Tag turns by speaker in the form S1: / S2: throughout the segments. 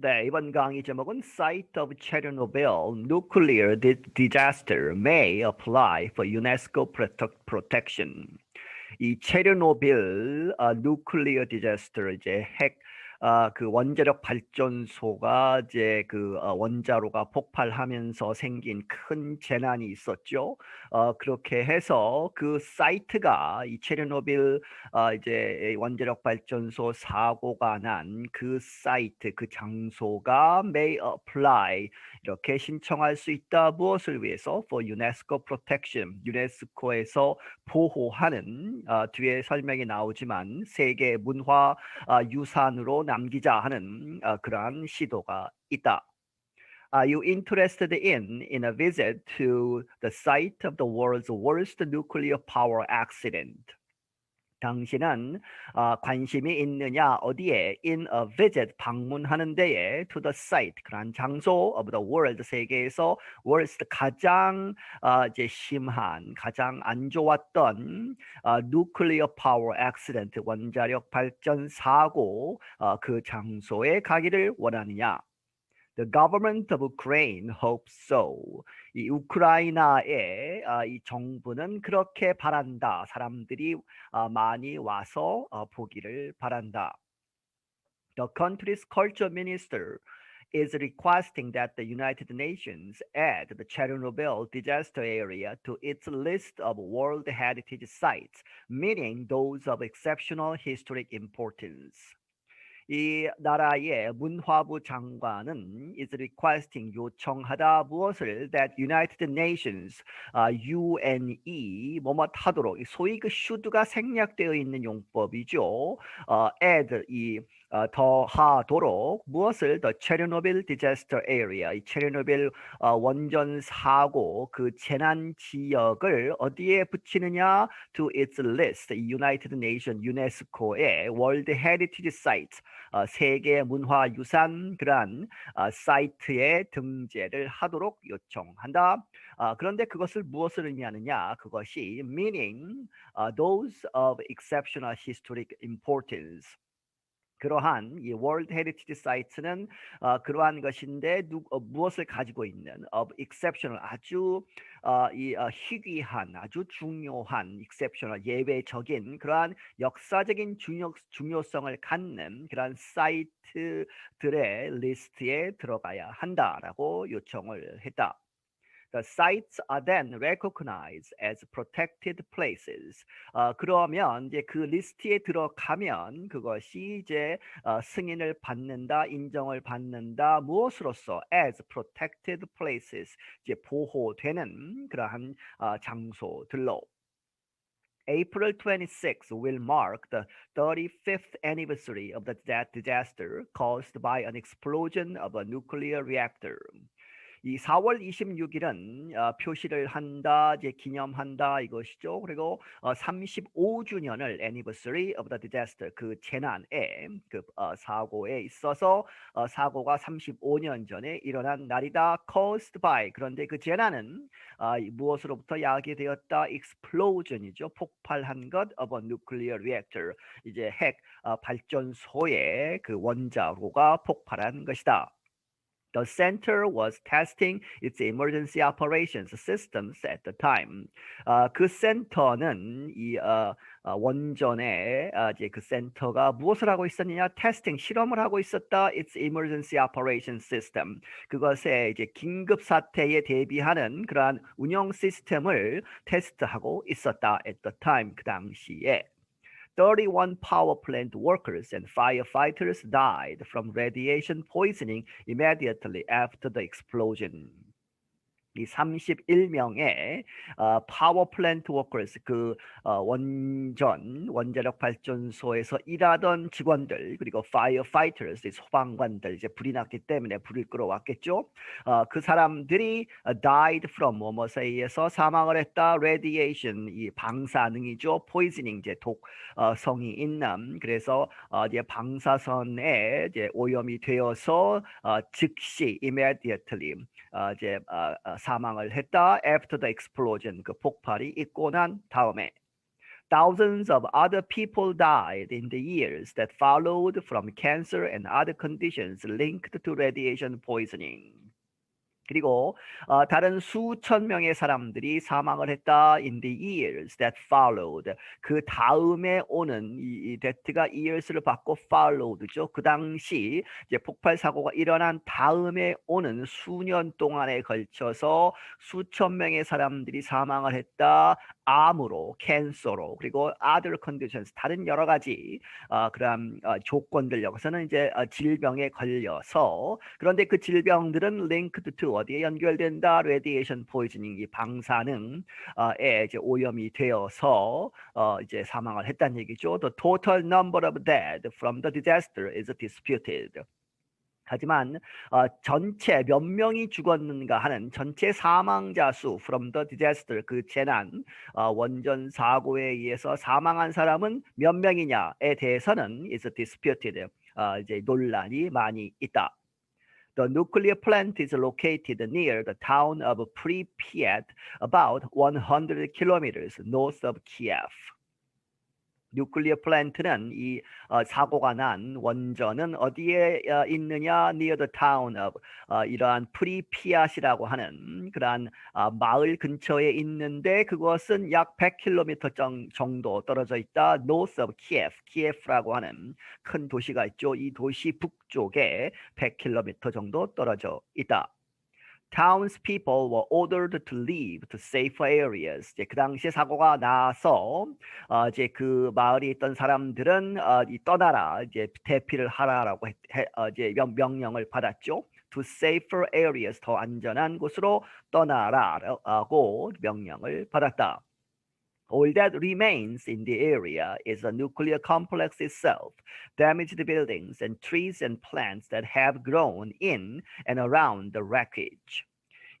S1: 네, 이번 강의 제목은 Site of Chernobyl Nuclear Di- Disaster May Apply for UNESCO Prote- Protection. 이 체르노빌 아, 누클리어 디자스터 이제 핵 아, 그 원자력 발전소가 이제 그 어, 원자로가 폭발하면서 생긴 큰 재난이 있었죠. 어, 그렇게 해서 그 사이트가 이 체르노빌 아, 이제 원자력 발전소 사고가 난 그 사이트 그 장소가 may apply 이렇게 신청할 수 있다 무엇을 위해서 for UNESCO protection 유네스코에서 보호하는 아, 뒤에 설명이 나오지만 세계 문화 아, 유산으로 남기자 하는 아, 그러한 시도가 있다. Are you interested in in a visit to the site of the world's worst nuclear power accident? 당신은 아, 관심이 있느냐? 어디에? In a visit 방문하는 데에. To the site 그런 장소 of the world 세계에서 worst 가장 아, 이제 심한 가장 안 좋았던 아, nuclear power accident 원자력 발전 사고 아, 그 장소에 가기를 원하느냐? The government of Ukraine hopes so. 이 우크라이나의 아, 이 정부는 그렇게 바란다. 사람들이 아, 많이 와서 어, 보기를 바란다. The country's culture minister is requesting that the United Nations add the Chernobyl disaster area to its list of World Heritage Sites, meaning those of exceptional historic importance. 이 나라의 문화부 장관은 is requesting 요청하다 무엇을 that United Nations 아, UNE 뭐뭐 하도록 이 소위 그 should가 생략되어 있는 용법이죠. 어, add 이 어, 더하도록 무엇을 the Chernobyl disaster area 이 체르노빌 어, 원전 사고 그 재난 지역을 어디에 붙이느냐 to its list 이 United Nation 유네스코의 World Heritage Sites 어, 세계 문화 유산 그러한 어, 사이트에 등재를 하도록 요청한다. 아, 그런데 그것을 무엇을 의미하느냐? 그것이 meaning uh, those of exceptional historic importance. 그러한 이 World Heritage Sites는 어, 그러한 것인데 누, 어, 무엇을 가지고 있는 of exceptional 아주 어, 이 어, 희귀한 아주 중요한 exceptional 예외적인 그러한 역사적인 중요, 중요성을 갖는 그러한 사이트들의 리스트에 들어가야 한다라고 요청을 했다. The sites are then recognized as protected places. 어, 그러면 이제 그 리스트에 들어가면 그것이 이제 어, 승인을 받는다, 인정을 받는다. 무엇으로서? As protected places. 이제 보호되는 그러한 어, 장소들로. April 26 will mark the 35th anniversary of the disaster caused by an explosion of a nuclear reactor. 이 4월 26일은 어, 표시를 한다, 이제 기념한다 이것이죠. 그리고 어, 35주년을 anniversary of the disaster 그 재난의 그 어, 사고에 있어서 어, 사고가 35년 전에 일어난 날이다. caused by 그런데 그 재난은 아, 이 무엇으로부터 야기되었다? explosion이죠. 폭발한 것 of a nuclear reactor 이제 핵 어, 발전소의 그 원자로가 폭발한 것이다. The center was testing its emergency operations systems at the time. 아, 그 센터는 이 어, 어, 원전에 아, 이제 그 센터가 무엇을 하고 있었느냐? 테스팅 실험을 하고 있었다. Its emergency operation system. 그것에 이제 긴급 사태에 대비하는 그러한 운영 시스템을 테스트하고 있었다. At the time 그 당시에. 31 power plant workers and firefighters died from radiation poisoning immediately after the explosion. 이 31명의 어, 파워 플랜트 워커스 그 어, 원전 원자력 발전소에서 일하던 직원들 그리고 파이어 파이터스 소방관들 이제 불이 났기 때문에 불을 끌어왔겠죠. 어, 그 사람들이 어, died from 뭐뭐에 의해서 사망을 했다. radiation 이 방사능이죠. poisoning 이제 독성이 있는 그래서 어, 이제 방사선에 이제 오염이 되어서 어, 즉시 immediately 어, 이제 어, 어, 사망을 했다. After the explosion 그 폭발이 있고 난 다음에 Thousands of other people died in the years that followed from cancer and other conditions linked to radiation poisoning. 그리고 어, 다른 수천 명의 사람들이 사망을 했다 in the years that followed. 그 다음에 오는 이, 이 that가 years를 받고 followed죠. 그 당시 이제 폭발 사고가 일어난 다음에 오는 수년 동안에 걸쳐서 수천 명의 사람들이 사망을 했다. 암으로, 캔서로, 그리고 other conditions 다른 여러 가지 어, 그런 어, 조건들 여기서는 이제 어, 질병에 걸려서 그런데 그 질병들은 linked to 어디에 연결된다? radiation poisoning 이 방사능에 이제 오염이 되어서 어, 이제 사망을 했다는 얘기죠. The total number of dead from the disaster is disputed. 하지만 어, 전체 몇 명이 죽었는가 하는 전체 사망자 수 from the disaster 그 재난 어, 원전 사고에 의해서 사망한 사람은 몇 명이냐에 대해서는 is disputed 어, 이제 논란이 많이 있다. The nuclear plant is located near the town of Pripyat, about 100 kilometers north of Kiev. 뉴클리어 플랜트는 이 어, 사고가 난 원전은 어디에 어, 있느냐 near the town of 어, 이러한 프리피앗이라고 하는 그러한 어, 마을 근처에 있는데 그것은 약 100km 정, 정도 떨어져 있다 north of Kiev, 키예프라고 하는 큰 도시가 있죠. 이 도시 북쪽에 100km 정도 떨어져 있다. Townspeople were ordered to leave to safer areas. 이제 그 당시에 사고가 나서 어, 이제 그 마을에 있던 사람들은 어, 이 떠나라 이제 대피를 하라라고 해, 해, 어, 이제 명, 명령을 받았죠. To safer areas 더 안전한 곳으로 떠나라라고 명령을 받았다. All that remains in the area is the nuclear complex itself, damaged buildings and trees and plants that have grown in and around the wreckage.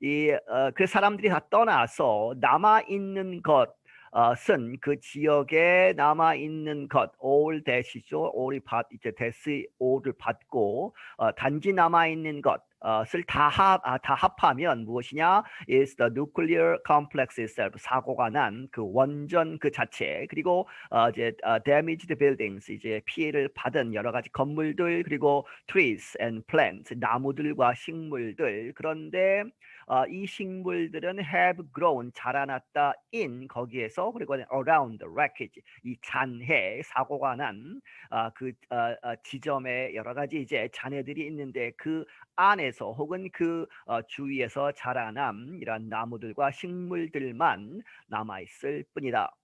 S1: 이, 어, 그 사람들이 다 떠나서 남아있는 것은 그 지역에 남아있는 것, all that이죠. all이 받, 이제 that이 all을 받고, 어, 단지 남아있는 것, 것을 다, 합, 아, 다 합하면 무엇이냐? is the nuclear complex itself. 사고가 난 그 원전 그 자체 그리고 어, 이제 uh, damaged buildings 이제 피해를 받은 여러 가지 건물들 그리고 trees and plants 나무들과 식물들 그런데 어, 이 식물들은 have grown 자라났다 in 거기에서 그리고 around the wreckage 이 잔해 사고가 난그 어, 그, 어, 어, 지점에 여러 가지 이제 잔해들이 있는데 그 안에서 혹은 그 어, 주위에서 자라남 이런 나무들과 식물들만 남아 있을 뿐이다.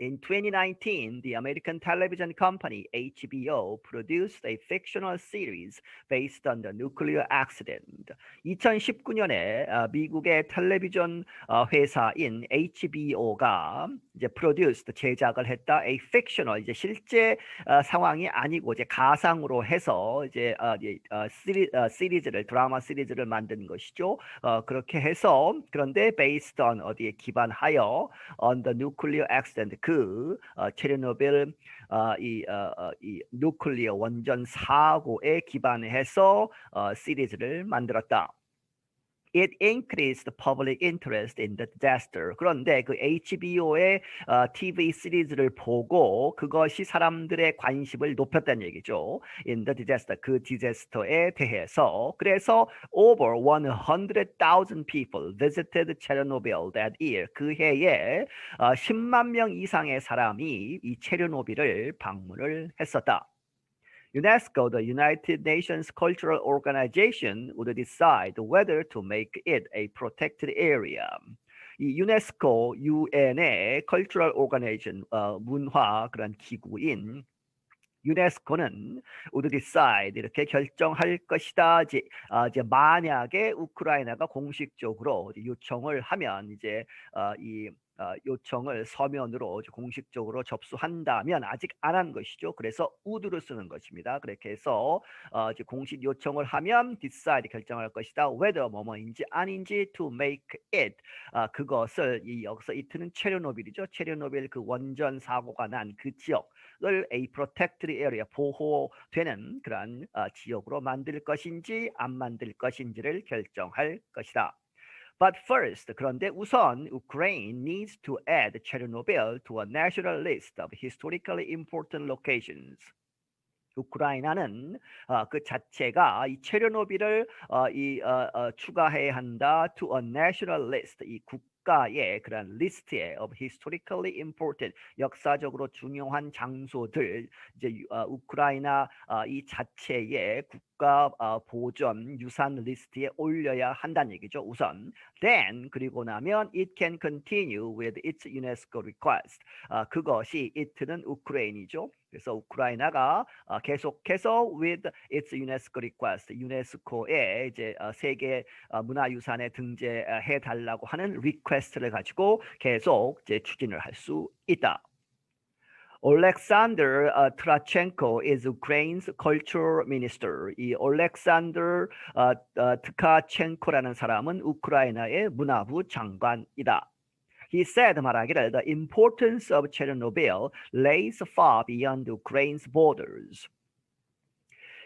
S1: In 2019, the American television company HBO produced a fictional series based on the nuclear accident. 2019년에 미국의 텔레비전 회사인 HBO가 이제 produced 제작을 했다 a fictional 이제 실제 상황이 아니고 이제 가상으로 해서 이제 시리, 시리즈를 드라마 시리즈를 만든 것이죠. 그렇게 해서 그런데 based on 어디에 기반하여 on the nuclear accident 그 어, 체르노빌 어, 이, 어, 어, 이 누클리어 원전 사고에 기반해서 어, 시리즈를 만들었다. It increased the public interest in the disaster. 그런데 그 HBO의 어, TV 시리즈를 보고 그것이 사람들의 관심을 높였다는 얘기죠. In the disaster, 그 디자스터에 대해서. 그래서 over 100,000 people visited Chernobyl that year. 그 해에 어, 10만 명 이상의 사람이 이 체르노빌을 방문을 했었다. UNESCO, the United Nations Cultural Organization, would decide whether to make it a protected area. 이 유네스코, UN의 Cultural Organization, 어, 문화 그런 기구인 유네스코는 would decide 이렇게 결정할 것이다. 이제, 어, 이제 만약에 우크라이나가 공식적으로 요청을 하면 이제 어, 이 어, 요청을 서면으로 공식적으로 접수한다면 아직 안 한 것이죠. 그래서 would를 쓰는 것입니다. 그렇게 해서 어, 공식 요청을 하면 decide 결정할 것이다. whether 뭐뭐인지 아닌지 to make it 어, 그것을 이 여기서 이트는 체르노빌이죠. 체르노빌 그 원전 사고가 난 그 지역을 a protected 보호되는 그런 어, 지역으로 만들 것인지 안 만들 것인지를 결정할 것이다. But first, 그런데 우선 Ukraine needs to add Chernobyl to a national list of historically important locations. 우크라이나는 어, 그 자체가 이 체르노빌을 어, 이 어, 어, 추가해야 한다 to a national list 이 국가의 그런 리스트에 of historically important 역사적으로 중요한 장소들 이제 유- 어, 우크라이나 어, 이 자체의 국 가 어, 보존 유산 리스트에 올려야 한다는 얘기죠. 우선 then 그리고 나면 it can continue with its UNESCO request. 아, 그것이 it는 우크라이나죠. 그래서 우크라이나가 아, 계속해서 with its UNESCO request, 유네스코에 이제 어, 세계 어, 문화유산에 등재해 달라고 하는 리퀘스트를 가지고 계속 이제 추진을 할 수 있다. Alexander uh, Trachenko is Ukraine's culture minister. 이 Alexander uh, uh, Tkachenko라는 사람은 우크라이나의 문화부 장관이다. He said 말하기를 the importance of Chernobyl lays far beyond Ukraine's borders.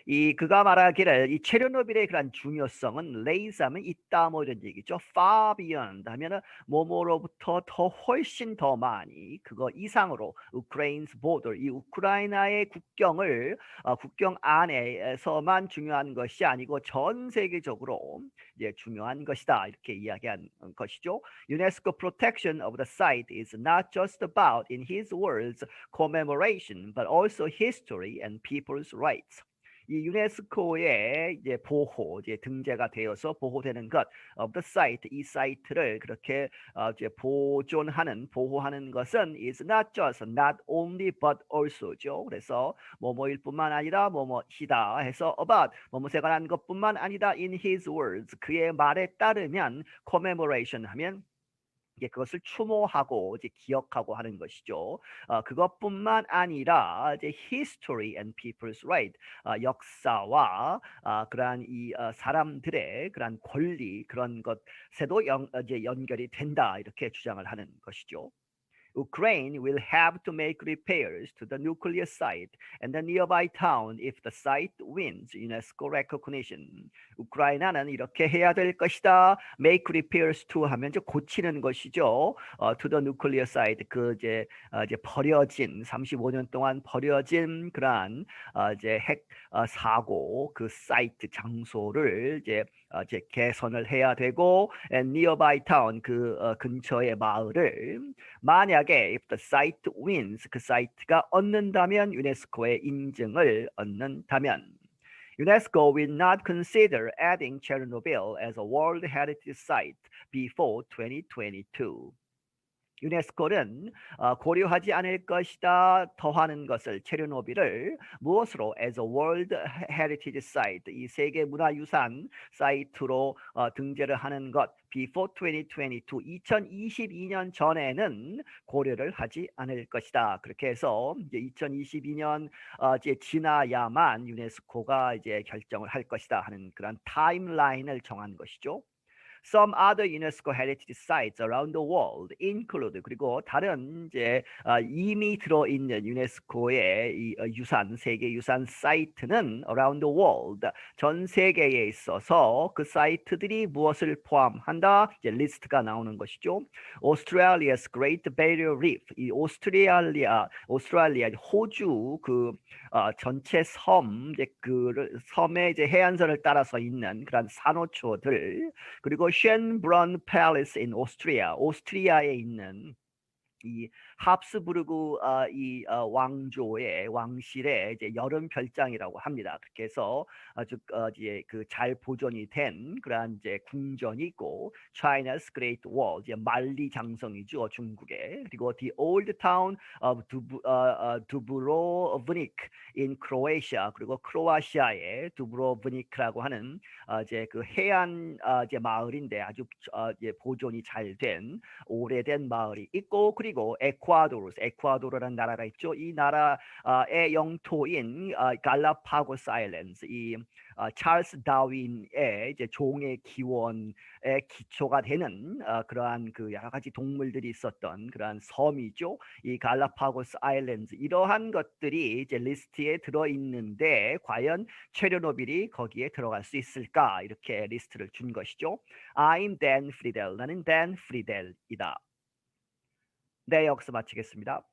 S1: 이 그가 말하기를 이 체르노빌의 그런 중요성은 레이스하면 있다 뭐 이런 얘기죠. far 하면은 뭐뭐로부터 더 훨씬 더 많이 그거 이상으로 Ukraine's border 이 우크라이나의 국경을 어, 국경 안에서만 중요한 것이 아니고 전 세계적으로 이제 중요한 것이다 이렇게 이야기한 것이죠. UNESCO protection of the site is not just about, in his words, commemoration, but also history and people's rights. 이 유네스코의 이제 보호, 이제 등재가 되어서 보호되는 것 of the site, 이 사이트를 그렇게 어, 이제 보존하는, 보호하는 것은 is not just, not only, but also죠. 그래서 뭐뭐일 뿐만 아니라 뭐뭐이다 해서 about 뭐뭐에 관한 것뿐만 아니다 in his words 그의 말에 따르면 commemoration 하면 이게 그것을 추모하고 이제 기억하고 하는 것이죠. 어, 그것뿐만 아니라 이제 history and people's right 어, 역사와 어, 그러한 이 어, 사람들의 그러한 권리 그런 것에도 연, 어, 이제 연결이 된다 이렇게 주장을 하는 것이죠. Ukraine will have to make repairs to the nuclear site and the nearby town if the site wins UNESCO recognition. 우크라이나는 이렇게 해야 될 것이다. Make repairs to 하면 이제 고치는 것이죠. 어, to the nuclear site 그 이제 어, 이제 버려진 35년 동안 버려진 그러한 어, 이제 핵 어, 사고 그 사이트 장소를 이제 어, 이제 개선을 해야 되고 and nearby town 그 어, 근처의 마을을 만약에 if the site wins 그 사이트가 얻는다면 유네스코의 인증을 얻는다면 UNESCO will not consider adding Chernobyl as a World Heritage Site before 2022. 유네스코는 어, 고려하지 않을 것이다 더하는 것을 체르노빌을 무엇으로 as a World Heritage Site 이 세계 문화유산 사이트로 어, 등재를 하는 것 before 2022 2022년 전에는 고려를 하지 않을 것이다 그렇게 해서 이제 2022년 어, 이제 지나야만 유네스코가 이제 결정을 할 것이다 하는 그런 타임라인을 정한 것이죠. Some other UNESCO heritage sites around the world include 그리고 다른 이제 어, 이미 들어 있는 유네스코의 이 어, 유산 세계 유산 사이트는 around the world. 전 세계에 있어서 그 사이트들이 무엇을 포함한다? 이제 리스트가 나오는 것이죠. Australia's Great Barrier Reef. 이 오스트레일리아 오스트레일리아 호주 그 어, 전체 섬 이제 그 섬의 이제 해안선을 따라서 있는 그런 산호초들 그리고 쉔브런 팰리스 in 이 합스부르크 어, 이 어, 왕조의 왕실의 이제 여름 별장이라고 합니다. 해서 아주 어, 이제 그 잘 보존이 된 그러한 이제 궁전이 있고 China's Great Wall 이제 만리 장성이죠 중국에 그리고 the old town of 두부, 어, 어, 두브로브닉 in Croatia 그리고 크로아시아의 두브로브니크라고 하는 어, 이제 그 해안 어, 이제 마을인데 아주 어, 이제 보존이 잘 된 오래된 마을이 있고 그리고 그리고 에콰도르, 에콰도르라는 나라가 있죠. 이 나라의 영토인 어, 갈라파고스 아일랜드, 이 어, 찰스 다윈의 이제 종의 기원의 기초가 되는 어, 그러한 그 여러 가지 동물들이 있었던 그러한 섬이죠. 이 갈라파고스 아일랜드 이러한 것들이 이제 리스트에 들어 있는데 과연 체르노빌이 거기에 들어갈 수 있을까 이렇게 리스트를 준 것이죠. I'm Dan Friedel. 나는 Dan Friedel이다. 네, 여기서 마치겠습니다.